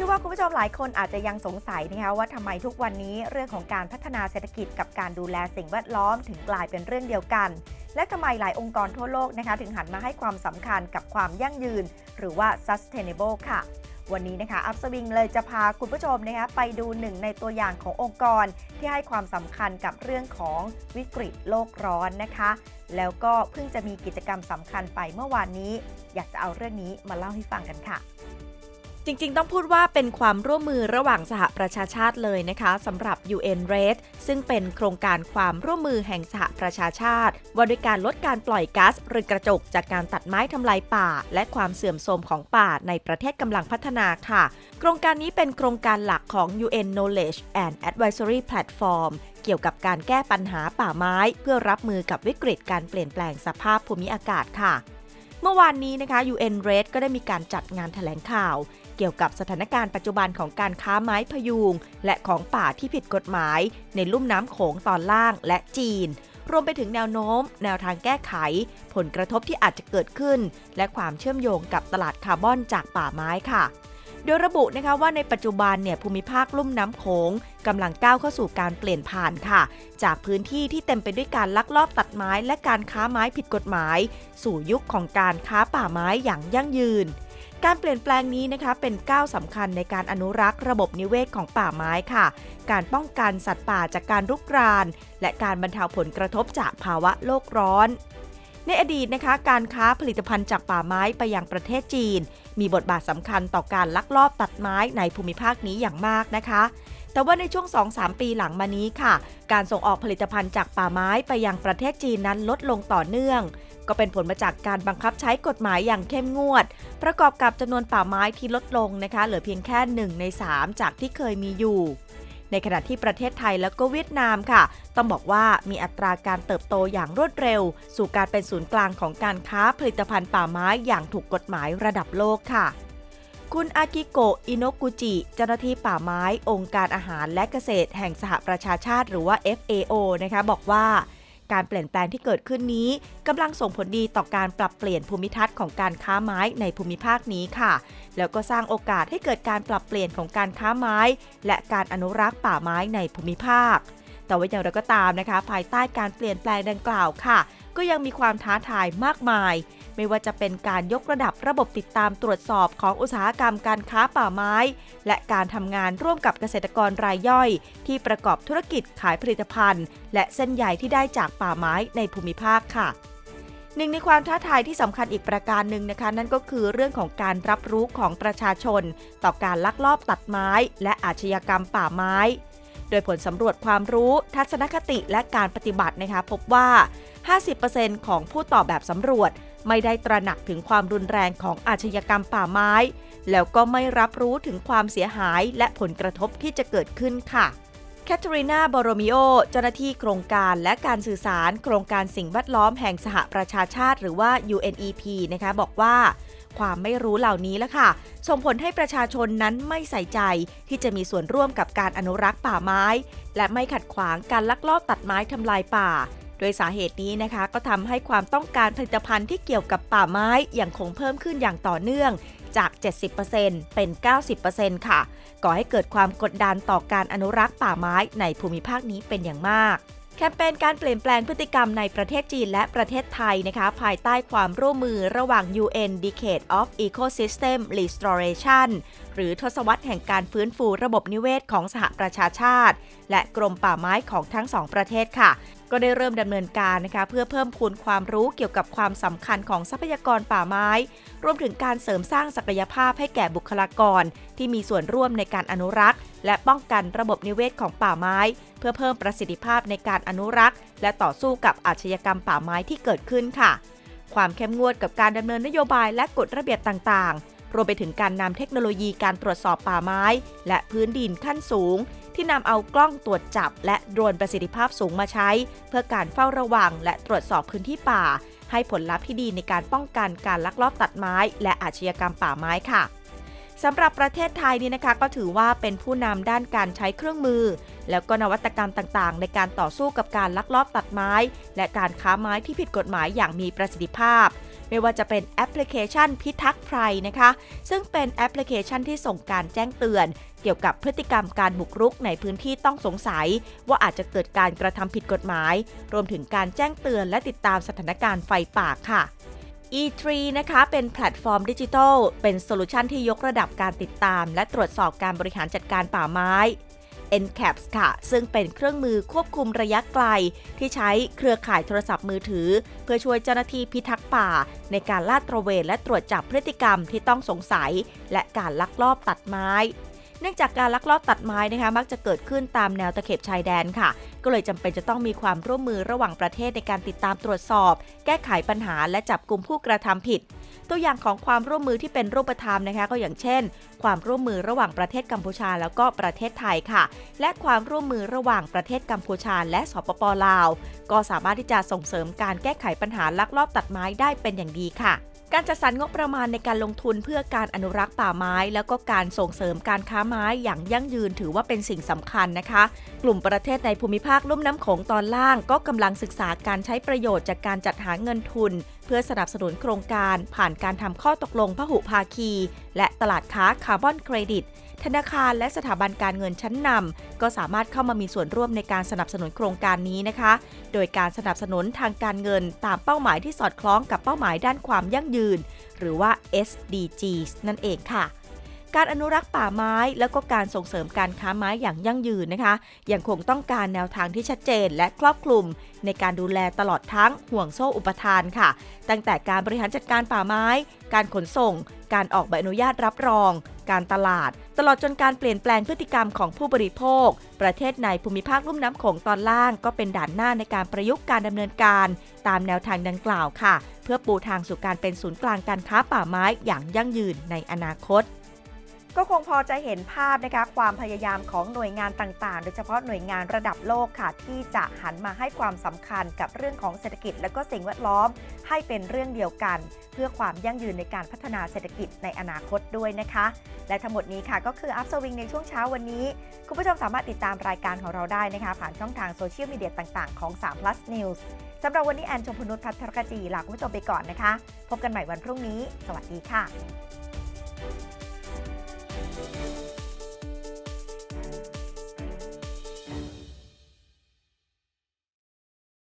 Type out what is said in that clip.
ชื่อว่าคุณผู้ชมหลายคนอาจจะยังสงสัยนะคะว่าทำไมทุกวันนี้เรื่องของการพัฒนาเศรษฐกิจกับการดูแลสิ่งแวดล้อมถึงกลายเป็นเรื่องเดียวกัน และทำไมหลายองค์กรทั่วโลกนะคะถึงหันมาให้ความสำคัญกับความยั่งยืน หรือว่า sustainable ค่ะ วันนี้นะคะอัพสวิงเลยจะพาคุณผู้ชมนะคะไปดูหนึ่งในตัวอย่างขององค์กรที่ให้ความสำคัญกับเรื่องของวิกฤตโลกร้อนนะคะ แล้วก็เพิ่งจะมีกิจกรรมสำคัญไปเมื่อวานนี้ อยากจะเอาเรื่องนี้มาเล่าให้ฟังกันค่ะ จริง ๆ ต้องพูดว่าเป็นความร่วมมือระหว่างสหประชาชาติเลยนะคะสำหรับ UN RED ซึ่งเป็นโครงการความร่วมมือแห่งสหประชาชาติ ว่าด้วยการลดการปล่อยก๊าซเรือนกระจกจากการตัดไม้ทำลายป่า และความเสื่อมโทรมของป่าในประเทศกำลังพัฒนาค่ะ โครงการนี้เป็นโครงการหลักของ UN Knowledge and Advisory Platform เกี่ยวกับการแก้ปัญหาป่าไม้ เพื่อรับมือกับวิกฤตการเปลี่ยนแปลงสภาพภูมิอากาศค่ะ เมื่อวานนี้นะคะ UN RED ก็ได้มีการจัดงานแถลงข่าว เกี่ยวกับสถานการณ์ปัจจุบันของการค้าไม้พยุง และของป่าที่ผิดกฎหมาย ในลุ่มน้ำโขงตอนล่างและจีน รวมไปถึงแนวโน้ม แนวทางแก้ไข ผลกระทบที่อาจจะเกิดขึ้น และความเชื่อมโยงกับตลาดคาร์บอนจากป่าไม้ค่ะ โดยระบุนะคะว่าในปัจจุบันเนี่ยภูมิภาคลุ่มน้ำโขง กำลังก้าวเข้าสู่การเปลี่ยนผ่านค่ะ จากพื้นที่ที่เต็มไปด้วยการลักลอบตัดไม้และการค้าไม้ผิดกฎหมาย สู่ยุคของการค้าป่าไม้อย่างยั่งยืนการเปลี่ยนแปลงนี้นะคะเป็นก้าวสำคัญในการอนุรักษ์ระบบนิเวศของป่าไม้ค่ะ การป้องกันสัตว์ป่าจากการรุกราน และการบรรเทาผลกระทบจากภาวะโลกร้อน ในอดีตนะคะ การค้าผลิตภัณฑ์จากป่าไม้ไปยังประเทศจีน มีบทบาทสำคัญต่อการลักลอบตัดไม้ในภูมิภาคนี้อย่างมากนะคะ แต่ว่าในช่วง 2-3 ปีหลังมานี้ค่ะ การส่งออกผลิตภัณฑ์จากป่าไม้ไปยังประเทศจีนนั้นลดลงต่อเนื่อง ก็เป็นผลมาจากการบังคับใช้กฎหมายอย่างเข้มงวด ประกอบกับจำนวนป่าไม้ที่ลดลงนะคะ เหลือเพียงแค่1ใน3 จากที่เคยมีอยู่ในขณะที่ประเทศไทยแล้วก็เวียดนามค่ะ ต้องบอกว่ามีอัตราการเติบโตอย่างรวดเร็ว สู่การเป็นศูนย์กลางของการค้าผลิตภัณฑ์ป่าไม้อย่างถูกกฎหมายระดับโลกค่ะ คุณอากิโกะอินโนกุจิ เจ้าหน้าที่ป่าไม้ องค์การอาหารและเกษตรแห่งสหประชาชาติหรือว่า FAO นะคะบอกว่าการเปลี่ยนแปลงที่เกิดขึ้นนี้กำลังส่งผลดีต่อการปรับเปลี่ยนภูมิทัศน์ของการค้าไม้ในภูมิภาคนี้ค่ะ แล้วก็สร้างโอกาสให้เกิดการปรับเปลี่ยนของการค้าไม้ และการอนุรักษ์ป่าไม้ในภูมิภาค แต่ว่าอย่างไรก็ตามนะคะ ภายใต้การเปลี่ยนแปลงดังกล่าวค่ะ ก็ยังมีความท้าทายมากมาย ไม่ว่าจะเป็นการยกระดับระบบติดตามตรวจสอบของอุตสาหกรรมการค้าป่าไม้ และการทำงานร่วมกับเกษตรกรรายย่อย ที่ประกอบธุรกิจขายผลิตภัณฑ์ และเส้นใยที่ได้จากป่าไม้ในภูมิภาคค่ะหนึ่งในความท้าทายที่สำคัญอีกประการหนึ่งนะคะ นั่นก็คือเรื่องของการรับรู้ของประชาชน ต่อการลักลอบตัดไม้ และอาชญากรรมป่าไม้ โดยผลสำรวจความรู้ ทัศนคติและการปฏิบัตินะคะ พบว่า 50%ของผู้ตอบแบบสำรวจ ไม่ได้ตระหนักถึงความรุนแรงของอาชญากรรมป่าไม้ แล้วก็ไม่รับรู้ถึงความเสียหายและผลกระทบที่จะเกิดขึ้นค่ะแคทเธอรีนาบอโรมิโอ เจ้าหน้าที่โครงการและการสื่อสาร โครงการสิ่งแวดล้อมแห่งสหประชาชาติ หรือว่า UNEP นะคะบอกว่า ความไม่รู้เหล่านี้ละค่ะ ส่งผลให้ประชาชนนั้นไม่ใส่ใจที่จะมีส่วนร่วมกับการอนุรักษ์ป่าไม้ และไม่ขัดขวางการลักลอบตัดไม้ทำลายป่า โดยสาเหตุนี้นะคะ ก็ทำให้ความต้องการผลิตภัณฑ์ที่เกี่ยวกับป่าไม้อย่างคงเพิ่มขึ้นอย่างต่อเนื่องจาก 70%เป็น 90%ค่ะ ก่อให้เกิดความกดดันต่อการอนุรักษ์ป่าไม้ในภูมิภาคนี้เป็นอย่างมาก แคมเปญการเปลี่ยนแปลงพฤติกรรมในประเทศจีนและประเทศไทยนะคะ ภายใต้ความร่วมมือระหว่าง UN Decade of Ecosystem Restoration หรือทศวรรษแห่งการฟื้นฟูระบบนิเวศของสหประชาชาติ และกรมป่าไม้ของทั้งสองประเทศค่ะ ก็ได้เริ่มดำเนินการนะคะเพื่อเพิ่มพูนความรู้เกี่ยวกับความสำคัญของทรัพยากรป่าไม้ รวมถึงการเสริมสร้างศักยภาพให้แก่บุคลากร ที่มีส่วนร่วมในการอนุรักษ์ และป้องกันระบบนิเวศของป่าไม้ เพื่อเพิ่มประสิทธิภาพในการอนุรักษ์ และต่อสู้กับอาชญากรรมป่าไม้ที่เกิดขึ้นค่ะ ความเข้มงวดกับการดำเนินนโยบายและกฎระเบียบต่างๆรวมไปถึงการนำเทคโนโลยีการตรวจสอบป่าไม้ และพื้นดินขั้นสูง ที่นำเอากล้องตรวจจับ และโดรนประสิทธิภาพสูงมาใช้ เพื่อการเฝ้าระวัง และตรวจสอบพื้นที่ป่า ให้ผลลัพธ์ที่ดีในการป้องกันการลักลอบตัดไม้ และอาชญากรรมป่าไม้ค่ะสำหรับประเทศไทยนี่นะคะก็ถือว่าเป็นผู้นำด้านการใช้เครื่องมือ แล้วก็นวัตกรรมต่างๆ ในการต่อสู้กับการลักลอบตัดไม้ และการค้าไม้ที่ผิดกฎหมายอย่างมีประสิทธิภาพ ไม่ว่าจะเป็นแอปพลิเคชันพิทักษ์ภัยนะคะ ซึ่งเป็นแอปพลิเคชันที่ส่งการแจ้งเตือน เกี่ยวกับพฤติกรรมการบุกรุกในพื้นที่ต้องสงสัย ว่าอาจจะเกิดการกระทำผิดกฎหมาย รวมถึงการแจ้งเตือนและติดตามสถานการณ์ไฟป่าค่ะ E3 นะคะ เป็นแพลตฟอร์มดิจิทัล เป็นโซลูชันที่ยกระดับการติดตาม และตรวจสอบการบริหารจัดการป่าไม้ NCAPS ค่ะ ซึ่งเป็นเครื่องมือควบคุมระยะไกล ที่ใช้เครือข่ายโทรศัพท์มือถือ เพื่อช่วยเจ้าหน้าที่พิทักษ์ป่า ในการลาดตระเวนและตรวจจับพฤติกรรมที่ต้องสงสัย และการลักลอบตัดไม้เนื่องจากการลักลอบตัดไม้นะคะมักจะเกิดขึ้นตามแนวตะเข็บชายแดนค่ะ ก็เลยจำเป็นจะต้องมีความร่วมมือระหว่างประเทศในการติดตามตรวจสอบ แก้ไขปัญหาและจับกลุ่มผู้กระทำผิด ตัวอย่างของความร่วมมือที่เป็นรูปธรรมนะคะ ก็อย่างเช่น ความร่วมมือระหว่างประเทศกัมพูชา แล้วก็ประเทศไทยค่ะ และความร่วมมือระหว่างประเทศกัมพูชา และสปปลาว ก็สามารถที่จะส่งเสริมการแก้ไขปัญหาลักลอบตัดไม้ได้เป็นอย่างดีค่ะ การจัดสรรงบประมาณในการลงทุนเพื่อการอนุรักษ์ป่าไม้ แล้วก็การส่งเสริมการค้าไม้อย่างยั่งยืนถือว่าเป็นสิ่งสำคัญนะคะ กลุ่มประเทศในภูมิภาคลุ่มน้ำโขงตอนล่าง ก็กำลังศึกษาการใช้ประโยชน์จากการจัดหาเงินทุน เพื่อสนับสนุนโครงการ ผ่านการทำข้อตกลงพหุภาคี และตลาดค้าคาร์บอนเครดิต ธนาคารและสถาบันการเงินชั้นนำก็สามารถเข้ามามีส่วนร่วมในการสนับสนุนโครงการนี้นะคะ โดยการสนับสนุนทางการเงินตามเป้าหมายที่สอดคล้องกับเป้าหมายด้านความยั่งยืน หรือว่า SDGs นั่นเองค่ะ การอนุรักษ์ป่าไม้ แล้วก็การส่งเสริมการค้าไม้อย่างยั่งยืนนะคะ ยังคงต้องการแนวทางที่ชัดเจนและครอบคลุม ในการดูแลตลอดทั้งห่วงโซ่อุปทานค่ะ ตั้งแต่การบริหารจัดการป่าไม้ การขนส่ง การออกใบอนุญาตรับรอง การตลาด ตลอดจนการเปลี่ยนแปลงพฤติกรรมของผู้บริโภค ประเทศในภูมิภาคลุ่มน้ำโขงตอนล่าง ก็เป็นด่านหน้าในการประยุกต์การดำเนินการ ตามแนวทางดังกล่าวค่ะ เพื่อปูทางสู่การเป็นศูนย์กลางการค้าป่าไม้อย่างยั่งยืนในอนาคต ก็คงพอจะเห็นภาพนะคะความพยายามของหน่วยงานต่างๆ โดยเฉพาะหน่วยงานระดับโลกค่ะ ที่จะหันมาให้ความสำคัญกับเรื่องของเศรษฐกิจ และก็สิ่งแวดล้อมให้เป็นเรื่องเดียวกัน เพื่อความยั่งยืนในการพัฒนาเศรษฐกิจในอนาคตด้วยนะคะ และทั้งหมดนี้ค่ะก็คืออัพสวิงในช่วงเช้าวันนี้ คุณผู้ชมสามารถติดตามรายการของเราได้นะคะ ผ่านช่องทางโซเชียลมีเดียต่างๆของ3 plus news สำหรับวันนี้แอนชมพนุษย์พัทรกจีลาคุณผู้ชมไปก่อนนะคะ พบกันใหม่วันพรุ่งนี้ สวัสดีค่ะ